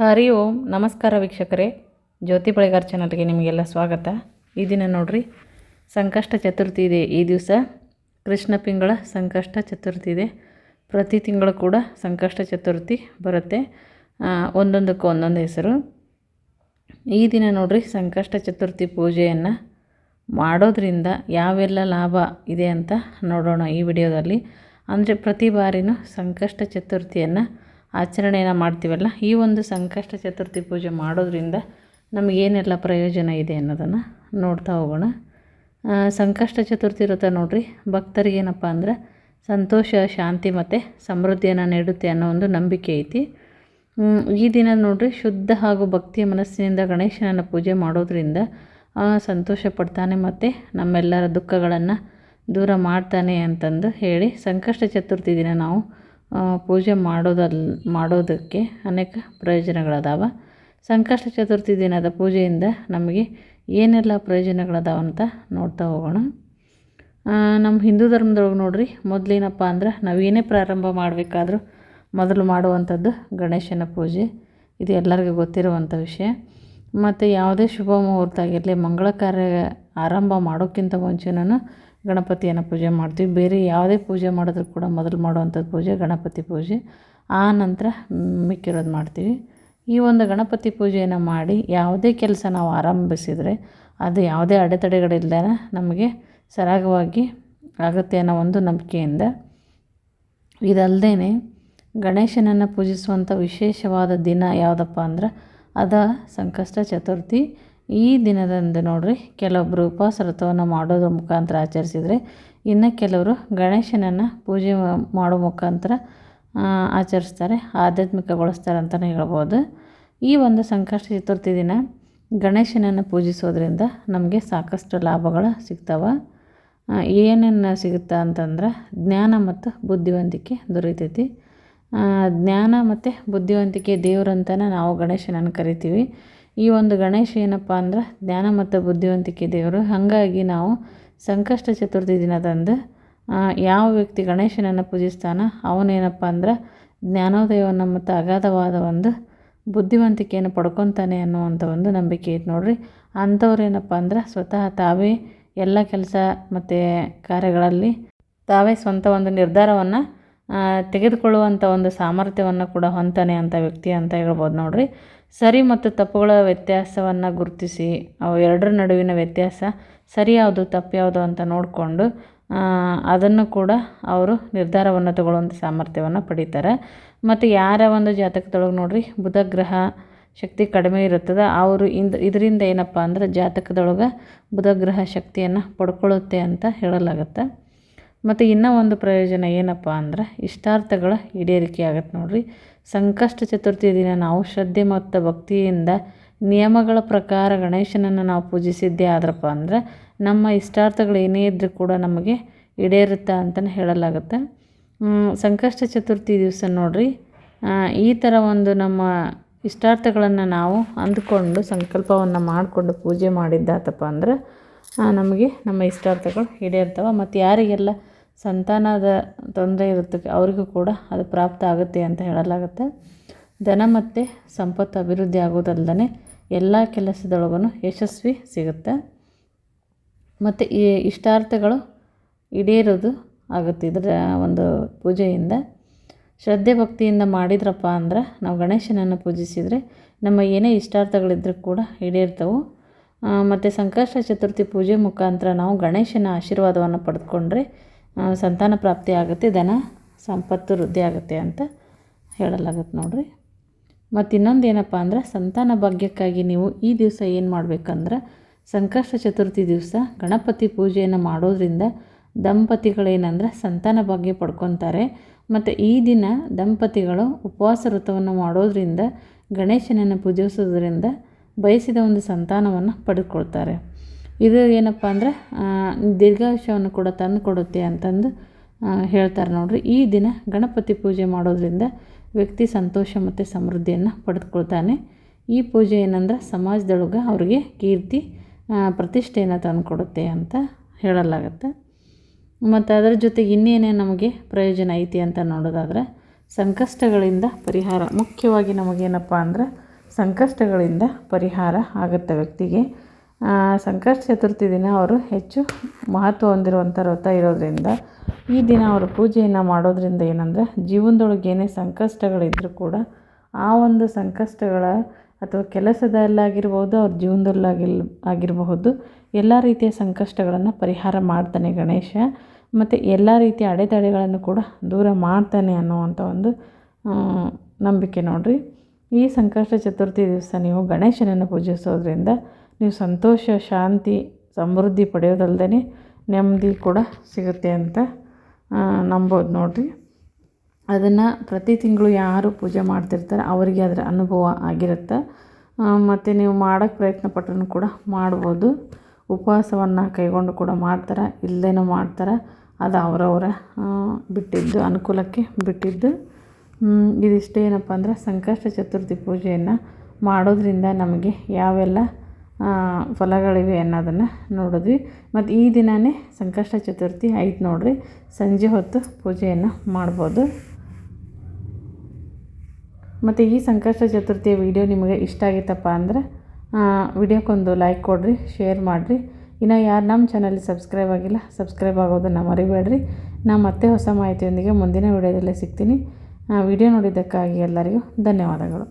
ಹರಿ ಓಂ, ನಮಸ್ಕಾರ ವೀಕ್ಷಕರೇ. ಜ್ಯೋತಿ ಬಳಿಗಾರ್ ಚಾನಲ್ಗೆ ನಿಮಗೆಲ್ಲ ಸ್ವಾಗತ. ಈ ದಿನ ನೋಡ್ರಿ, ಸಂಕಷ್ಟ ಚತುರ್ಥಿ ಇದೆ ಈ ದಿವಸ. ಕೃಷ್ಣ ಪಿಂಗಳ ಸಂಕಷ್ಟ ಚತುರ್ಥಿ ಇದೆ. ಪ್ರತಿ ತಿಂಗಳು ಕೂಡ ಸಂಕಷ್ಟ ಚತುರ್ಥಿ ಬರುತ್ತೆ. ಒಂದೊಂದಕ್ಕೂ ಒಂದೊಂದು ಹೆಸರು. ಈ ದಿನ ನೋಡ್ರಿ, ಸಂಕಷ್ಟ ಚತುರ್ಥಿ ಪೂಜೆಯನ್ನು ಮಾಡೋದ್ರಿಂದ ಯಾವೆಲ್ಲ ಲಾಭ ಇದೆ ಅಂತ ನೋಡೋಣ ಈ ವಿಡಿಯೋದಲ್ಲಿ. ಅಂದರೆ ಪ್ರತಿ ಬಾರಿನೂ ಸಂಕಷ್ಟ ಚತುರ್ಥಿಯನ್ನು ಆಚರಣೆಯನ್ನು ಮಾಡ್ತೀವಲ್ಲ, ಈ ಒಂದು ಸಂಕಷ್ಟ ಚತುರ್ಥಿ ಪೂಜೆ ಮಾಡೋದ್ರಿಂದ ನಮಗೇನೆಲ್ಲ ಪ್ರಯೋಜನ ಇದೆ ಅನ್ನೋದನ್ನು ನೋಡ್ತಾ ಹೋಗೋಣ. ಸಂಕಷ್ಟ ಚತುರ್ಥಿ ಇರುತ್ತೆ ನೋಡ್ರಿ ಭಕ್ತರಿಗೇನಪ್ಪ ಅಂದ್ರೆ ಸಂತೋಷ, ಶಾಂತಿ ಮತ್ತು ಸಮೃದ್ಧಿಯನ್ನು ನೀಡುತ್ತೆ ಅನ್ನೋ ಒಂದು ನಂಬಿಕೆ ಐತಿ. ಈ ದಿನ ನೋಡಿರಿ, ಶುದ್ಧ ಹಾಗೂ ಭಕ್ತಿಯ ಮನಸ್ಸಿನಿಂದ ಗಣೇಶನನ್ನು ಪೂಜೆ ಮಾಡೋದ್ರಿಂದ ಸಂತೋಷ ಪಡ್ತಾನೆ ಮತ್ತು ನಮ್ಮೆಲ್ಲರ ದುಃಖಗಳನ್ನು ದೂರ ಮಾಡ್ತಾನೆ ಅಂತಂದು ಹೇಳಿ ಸಂಕಷ್ಟ ಚತುರ್ಥಿ ದಿನ ನಾವು ಪೂಜೆ ಮಾಡೋದಲ್, ಮಾಡೋದಕ್ಕೆ ಅನೇಕ ಪ್ರಯೋಜನಗಳದಾವ. ಸಂಕಷ್ಟ ಚತುರ್ಥಿ ದಿನದ ಪೂಜೆಯಿಂದ ನಮಗೆ ಏನೆಲ್ಲ ಪ್ರಯೋಜನಗಳದಾವ ಅಂತ ನೋಡ್ತಾ ಹೋಗೋಣ. ನಮ್ಮ ಹಿಂದೂ ಧರ್ಮದೊಳಗೆ ನೋಡ್ರಿ, ಮೊದಲೇನಪ್ಪ ಅಂದ್ರೆ ನಾವೇನೇ ಪ್ರಾರಂಭ ಮಾಡಬೇಕಾದ್ರೂ ಮೊದಲು ಮಾಡುವಂಥದ್ದು ಗಣೇಶನ ಪೂಜೆ. ಇದು ಎಲ್ಲರಿಗೂ ಗೊತ್ತಿರುವಂಥ ವಿಷಯ. ಮತ್ತು ಯಾವುದೇ ಶುಭ ಮುಹೂರ್ತ ಆಗಿರಲಿ ಮಂಗಳ ಕಾರ್ಯ ಆರಂಭ ಮಾಡೋಕ್ಕಿಂತ ಮುಂಚೆನೂ ಗಣಪತಿಯನ್ನು ಪೂಜೆ ಮಾಡ್ತೀವಿ. ಬೇರೆ ಯಾವುದೇ ಪೂಜೆ ಮಾಡಿದ್ರು ಕೂಡ ಮೊದಲು ಮಾಡುವಂಥದ್ದು ಪೂಜೆ ಗಣಪತಿ ಪೂಜೆ. ಆ ನಂತರ ಮಿಕ್ಕಿರೋದು ಮಾಡ್ತೀವಿ. ಈ ಒಂದು ಗಣಪತಿ ಪೂಜೆಯನ್ನು ಮಾಡಿ ಯಾವುದೇ ಕೆಲಸ ನಾವು ಆರಂಭಿಸಿದರೆ ಅದು ಯಾವುದೇ ಅಡೆತಡೆಗಳಿಲ್ಲದೆ ನಮಗೆ ಸರಾಗವಾಗಿ ಆಗುತ್ತೆ ಅನ್ನೋ ಒಂದು ನಂಬಿಕೆಯಿಂದ ಇದಲ್ಲದೆ ಗಣೇಶನನ್ನು ಪೂಜಿಸುವಂಥ ವಿಶೇಷವಾದ ದಿನ ಯಾವುದಪ್ಪ ಅಂದ್ರೆ ಅದ ಸಂಕಷ್ಟ ಚತುರ್ಥಿ. ಈ ದಿನದಂದು ನೋಡ್ರಿ ಕೆಲವೊಬ್ಬರು ಉಪವಾಸ ವ್ರತವನ್ನು ಮಾಡೋದ್ರ ಮುಖಾಂತರ ಆಚರಿಸಿದರೆ, ಇನ್ನು ಕೆಲವರು ಗಣೇಶನನ್ನು ಪೂಜೆ ಮಾಡೋ ಮುಖಾಂತರ ಆಚರಿಸ್ತಾರೆ ಆಧ್ಯಾತ್ಮಿಕಗೊಳಿಸ್ತಾರೆ ಅಂತಲೇ ಹೇಳ್ಬೋದು. ಈ ಒಂದು ಸಂಕಷ್ಟ ಚತುರ್ಥಿ ದಿನ ಗಣೇಶನನ್ನು ಪೂಜಿಸೋದ್ರಿಂದ ನಮಗೆ ಸಾಕಷ್ಟು ಲಾಭಗಳು ಸಿಗ್ತವೆ. ಏನೇನು ಸಿಗುತ್ತೆ ಅಂತಂದ್ರೆ, ಜ್ಞಾನ ಮತ್ತು ಬುದ್ಧಿವಂತಿಕೆ ದೊರೀತೈತಿ. ಜ್ಞಾನ ಮತ್ತು ಬುದ್ಧಿವಂತಿಕೆ ದೇವರಂತನೇ ನಾವು ಗಣೇಶನನ್ನು ಕರಿತೀವಿ. ಈ ಒಂದು ಗಣೇಶ ಏನಪ್ಪ ಅಂದ್ರೆ ಜ್ಞಾನ ಮತ್ತು ಬುದ್ಧಿವಂತಿಕೆ ದೇವರು. ಹಾಗಾಗಿ ನಾವು ಸಂಕಷ್ಟ ಚತುರ್ಥಿ ದಿನದಂದು ಯಾವ ವ್ಯಕ್ತಿ ಗಣೇಶನನ್ನು ಪೂಜಿಸ್ತಾನ ಅವನೇನಪ್ಪ ಅಂದ್ರೆ ಜ್ಞಾನೋದಯವನ್ನು ಮತ್ತು ಅಗಾಧವಾದ ಒಂದು ಬುದ್ಧಿವಂತಿಕೆಯನ್ನು ಪಡ್ಕೊತಾನೆ ಅನ್ನುವಂಥ ಒಂದು ನಂಬಿಕೆ ಐತೆ ನೋಡಿರಿ. ಅಂಥವ್ರು ಏನಪ್ಪ ಅಂದ್ರೆ ಸ್ವತಃ ತಾವೇ ಎಲ್ಲ ಕೆಲಸ ಮತ್ತು ಕಾರ್ಯಗಳಲ್ಲಿ ತಾವೇ ಸ್ವಂತ ಒಂದು ನಿರ್ಧಾರವನ್ನು ತೆಗೆದುಕೊಳ್ಳುವಂಥ ಒಂದು ಸಾಮರ್ಥ್ಯವನ್ನು ಕೂಡ ಹೊಂತಾನೆ ಅಂತ ವ್ಯಕ್ತಿ ಅಂತ ಹೇಳ್ಬೋದು ನೋಡ್ರಿ. ಸರಿ ಮತ್ತು ತಪ್ಪುಗಳ ವ್ಯತ್ಯಾಸವನ್ನು ಗುರುತಿಸಿ, ಅವು ಎರಡರ ನಡುವಿನ ವ್ಯತ್ಯಾಸ ಸರಿ ಯಾವುದು, ತಪ್ಪು ಯಾವುದು ಅಂತ ನೋಡಿಕೊಂಡು ಅದನ್ನು ಕೂಡ ಅವರು ನಿರ್ಧಾರವನ್ನು ತಗೊಳ್ಳುವಂಥ ಸಾಮರ್ಥ್ಯವನ್ನು ಪಡೀತಾರೆ. ಮತ್ತು ಯಾರ ಒಂದು ಜಾತಕದೊಳಗೆ ನೋಡಿರಿ, ಬುಧ ಗ್ರಹ ಶಕ್ತಿ ಕಡಿಮೆ ಇರುತ್ತದೆ, ಅವರು ಇಂದ, ಇದರಿಂದ ಏನಪ್ಪ ಅಂದ್ರೆ ಜಾತಕದೊಳಗೆ ಬುಧ ಗ್ರಹ ಶಕ್ತಿಯನ್ನು ಪಡ್ಕೊಳ್ಳುತ್ತೆ ಅಂತ ಹೇಳಲಾಗುತ್ತೆ. ಮತ್ತು ಇನ್ನೂ ಒಂದು ಪ್ರಯೋಜನ ಏನಪ್ಪ ಅಂದ್ರೆ ಇಷ್ಟಾರ್ಥಗಳ ಈಡೇರಿಕೆ ಆಗತ್ತೆ ನೋಡ್ರಿ. ಸಂಕಷ್ಟ ಚತುರ್ಥಿ ದಿನ ನಾವು ಶ್ರದ್ಧೆ ಮತ್ತು ಭಕ್ತಿಯಿಂದ ನಿಯಮಗಳ ಪ್ರಕಾರ ಗಣೇಶನನ್ನು ನಾವು ಪೂಜಿಸಿದ್ದೇ ಆದ್ರಪ್ಪ ಅಂದ್ರೆ ನಮ್ಮ ಇಷ್ಟಾರ್ಥಗಳು ಏನೇ ಇದ್ದರೂ ಕೂಡ ನಮಗೆ ಈಡೇರುತ್ತೆ ಅಂತಲೇ ಹೇಳಲಾಗುತ್ತೆ. ಸಂಕಷ್ಟ ಚತುರ್ಥಿ ದಿವಸ ನೋಡಿರಿ. ಈ ಥರ ಒಂದು ನಮ್ಮ ಇಷ್ಟಾರ್ಥಗಳನ್ನು ನಾವು ಅಂದುಕೊಂಡು ಸಂಕಲ್ಪವನ್ನು ಮಾಡಿಕೊಂಡು ಪೂಜೆ ಮಾಡಿದ್ದಾತಪ್ಪ ಅಂದ್ರೆ ನಮಗೆ ನಮ್ಮ ಇಷ್ಟಾರ್ಥಗಳು ಈಡೇರ್ತವೆ. ಮತ್ತು ಯಾರಿಗೆಲ್ಲ ಸಂತಾನದ ತೊಂದರೆ ಇರುತ್ತೆ ಅವರಿಗೂ ಕೂಡ ಅದು ಪ್ರಾಪ್ತ ಆಗುತ್ತೆ ಅಂತ ಹೇಳಲಾಗುತ್ತೆ. ಧನ ಮತ್ತು ಸಂಪತ್ತು ಅಭಿವೃದ್ಧಿ ಆಗೋದಲ್ಲದೆ ಎಲ್ಲ ಕೆಲಸದೊಳಗೂ ಯಶಸ್ವಿ ಸಿಗುತ್ತೆ. ಮತ್ತು ಈ ಇಷ್ಟಾರ್ಥಗಳು ಈಡೇರೋದು ಆಗುತ್ತೆ ಇದರ ಒಂದು ಪೂಜೆಯಿಂದ. ಶ್ರದ್ಧೆ ಭಕ್ತಿಯಿಂದ ಮಾಡಿದ್ರಪ್ಪ ಅಂದ್ರೆ ನಾವು ಗಣೇಶನನ್ನು ಪೂಜಿಸಿದರೆ ನಮ್ಮ ಏನೇ ಇಷ್ಟಾರ್ಥಗಳಿದ್ರೂ ಕೂಡ ಈಡೇರ್ತವೆ. ಮತ್ತು ಸಂಕಷ್ಟ ಚತುರ್ಥಿ ಪೂಜೆ ಮುಖಾಂತರ ನಾವು ಗಣೇಶನ ಆಶೀರ್ವಾದವನ್ನು ಪಡೆದುಕೊಂಡ್ರೆ ಸಂತಾನ ಪ್ರಾಪ್ತಿ ಆಗುತ್ತೆ, ಧನ ಸಂಪತ್ತು ವೃದ್ಧಿ ಆಗುತ್ತೆ ಅಂತ ಹೇಳಲಾಗುತ್ತೆ ನೋಡಿರಿ. ಮತ್ತು ಇನ್ನೊಂದು ಏನಪ್ಪ ಅಂದ್ರೆ, ಸಂತಾನ ಭಾಗ್ಯಕ್ಕಾಗಿ ನೀವು ಈ ದಿವಸ ಏನು ಮಾಡಬೇಕಂದ್ರೆ, ಸಂಕಷ್ಟ ಚತುರ್ಥಿ ದಿವಸ ಗಣಪತಿ ಪೂಜೆಯನ್ನು ಮಾಡೋದ್ರಿಂದ ದಂಪತಿಗಳೇನಂದ್ರೆ ಸಂತಾನ ಭಾಗ್ಯ ಪಡ್ಕೊತಾರೆ. ಮತ್ತು ಈ ದಿನ ದಂಪತಿಗಳು ಉಪವಾಸ ವ್ರತವನ್ನು ಮಾಡೋದ್ರಿಂದ, ಗಣೇಶನನ್ನು ಪೂಜಿಸೋದ್ರಿಂದ ಬಯಸಿದ ಒಂದು ಸಂತಾನವನ್ನು ಪಡೆದುಕೊಳ್ತಾರೆ ಇದು ಏನಪ್ಪ ಅಂದರೆ ದೀರ್ಘಾಯುಷ್ಯವನ್ನು ಕೂಡ ತಂದು ಕೊಡುತ್ತೆ ಅಂತಂದು ಹೇಳ್ತಾರೆ ನೋಡ್ರಿ. ಈ ದಿನ ಗಣಪತಿ ಪೂಜೆ ಮಾಡೋದ್ರಿಂದ ವ್ಯಕ್ತಿ ಸಂತೋಷ ಮತ್ತು ಸಮೃದ್ಧಿಯನ್ನು ಪಡೆದುಕೊಳ್ತಾನೆ. ಈ ಪೂಜೆ ಏನಂದ್ರೆ, ಸಮಾಜದೊಳಗೆ ಅವರಿಗೆ ಕೀರ್ತಿ ಪ್ರತಿಷ್ಠೆಯನ್ನು ತಂದುಕೊಡುತ್ತೆ ಅಂತ ಹೇಳಲಾಗುತ್ತೆ. ಮತ್ತು ಅದರ ಜೊತೆಗೆ ಇನ್ನೇನೇ ನಮಗೆ ಪ್ರಯೋಜನ ಐತಿ ಅಂತ ನೋಡೋದಾದ್ರೆ, ಸಂಕಷ್ಟಗಳಿಂದ ಪರಿಹಾರ. ಮುಖ್ಯವಾಗಿ ನಮಗೇನಪ್ಪ ಅಂದ್ರೆ, ಸಂಕಷ್ಟಗಳಿಂದ ಪರಿಹಾರ ಆಗುತ್ತೆ ವ್ಯಕ್ತಿಗೆ. ಸಂಕಷ್ಟ ಚತುರ್ಥಿ ದಿನ ಅವರು ಹೆಚ್ಚು ಮಹತ್ವ ಹೊಂದಿರುವಂಥ ವ್ರತ ಇರೋದ್ರಿಂದ ಈ ದಿನ ಅವರು ಪೂಜೆಯನ್ನು ಮಾಡೋದ್ರಿಂದ ಏನಂದರೆ ಜೀವನದೊಳಗೆ ಏನೇ ಸಂಕಷ್ಟಗಳಿದ್ದರೂ ಕೂಡ ಆ ಒಂದು ಸಂಕಷ್ಟಗಳ ಅಥವಾ ಕೆಲಸದಲ್ಲಾಗಿರ್ಬೋದು ಅವ್ರ ಜೀವನದಲ್ಲಾಗಿಲ್, ಆಗಿರಬಹುದು ಎಲ್ಲ ರೀತಿಯ ಸಂಕಷ್ಟಗಳನ್ನು ಪರಿಹಾರ ಮಾಡ್ತಾನೆ ಗಣೇಶ. ಮತ್ತು ಎಲ್ಲ ರೀತಿಯ ಅಡೆತಡೆಗಳನ್ನು ಕೂಡ ದೂರ ಮಾಡ್ತಾನೆ ಅನ್ನುವಂಥ ಒಂದು ನಂಬಿಕೆ ನೋಡಿರಿ. ಈ ಸಂಕಷ್ಟ ಚತುರ್ಥಿ ದಿವಸ ನೀವು ಗಣೇಶನನ್ನು ಪೂಜಿಸೋದ್ರಿಂದ ನೀವು ಸಂತೋಷ, ಶಾಂತಿ, ಸಮೃದ್ಧಿ ಪಡೆಯೋದಲ್ಲದೆ ನೆಮ್ಮದಿ ಕೂಡ ಸಿಗುತ್ತೆ ಅಂತ ನಂಬೋದು ನೋಡಿರಿ. ಅದನ್ನು ಪ್ರತಿ ತಿಂಗಳು ಯಾರು ಪೂಜೆ ಮಾಡ್ತಿರ್ತಾರೆ ಅವರಿಗೆ ಅದರ ಅನುಭವ ಆಗಿರುತ್ತೆ. ಮತ್ತು ನೀವು ಮಾಡೋಕ್ಕೆ ಪ್ರಯತ್ನ ಪಟ್ಟರೂ ಕೂಡ ಮಾಡ್ಬೋದು. ಉಪವಾಸವನ್ನು ಕೈಗೊಂಡು ಕೂಡ ಮಾಡ್ತಾರೆ ಇಲ್ಲದೇನೂ ಮಾಡ್ತಾರೆ. ಅದು ಅವರವರ ಬಿಟ್ಟಿದ್ದು, ಅನುಕೂಲಕ್ಕೆ ಬಿಟ್ಟಿದ್ದು. ಇದಿಷ್ಟೇನಪ್ಪ ಇದಿಷ್ಟೇ ಏನಪ್ಪ ಅಂದರೆ ಸಂಕಷ್ಟ ಚತುರ್ಥಿ ಪೂಜೆಯನ್ನು ಮಾಡೋದರಿಂದ ನಮಗೆ ಯಾವೆಲ್ಲ ಫಲಗಳಿವೆ ಅನ್ನೋದನ್ನು ನೋಡಿದ್ವಿ. ಮತ್ತು ಈ ದಿನವೇ ಸಂಕಷ್ಟ ಚತುರ್ಥಿ ಐತೆ ನೋಡಿರಿ. ಸಂಜೆ ಹೊತ್ತು ಪೂಜೆಯನ್ನು ಮಾಡ್ಬೋದು. ಮತ್ತು ಈ ಸಂಕಷ್ಟ ಚತುರ್ಥಿಯ ವಿಡಿಯೋ ನಿಮಗೆ ಇಷ್ಟ ಆಗಿತ್ತಪ್ಪ ಅಂದರೆ ವಿಡಿಯೋಕ್ಕೊಂದು ಲೈಕ್ ಕೊಡಿರಿ ಶೇರ್ ಮಾಡಿರಿ. ಇನ್ನು ಯಾರು ನಮ್ಮ ಚಾನಲ್ಗೆ ಸಬ್ಸ್ಕ್ರೈಬ್ ಆಗಿಲ್ಲ ಸಬ್ಸ್ಕ್ರೈಬ್ ಆಗೋದನ್ನು ಮರಿಬೇಡ್ರಿ. ನಾನು ಮತ್ತೆ ಹೊಸ ಮಾಹಿತಿಯೊಂದಿಗೆ ಮುಂದಿನ ವಿಡಿಯೋದಲ್ಲೇ ಸಿಗ್ತೀನಿ. ವಿಡಿಯೋ ನೋಡಿದ್ದಕ್ಕಾಗಿ ಎಲ್ಲರಿಗೂ ಧನ್ಯವಾದಗಳು.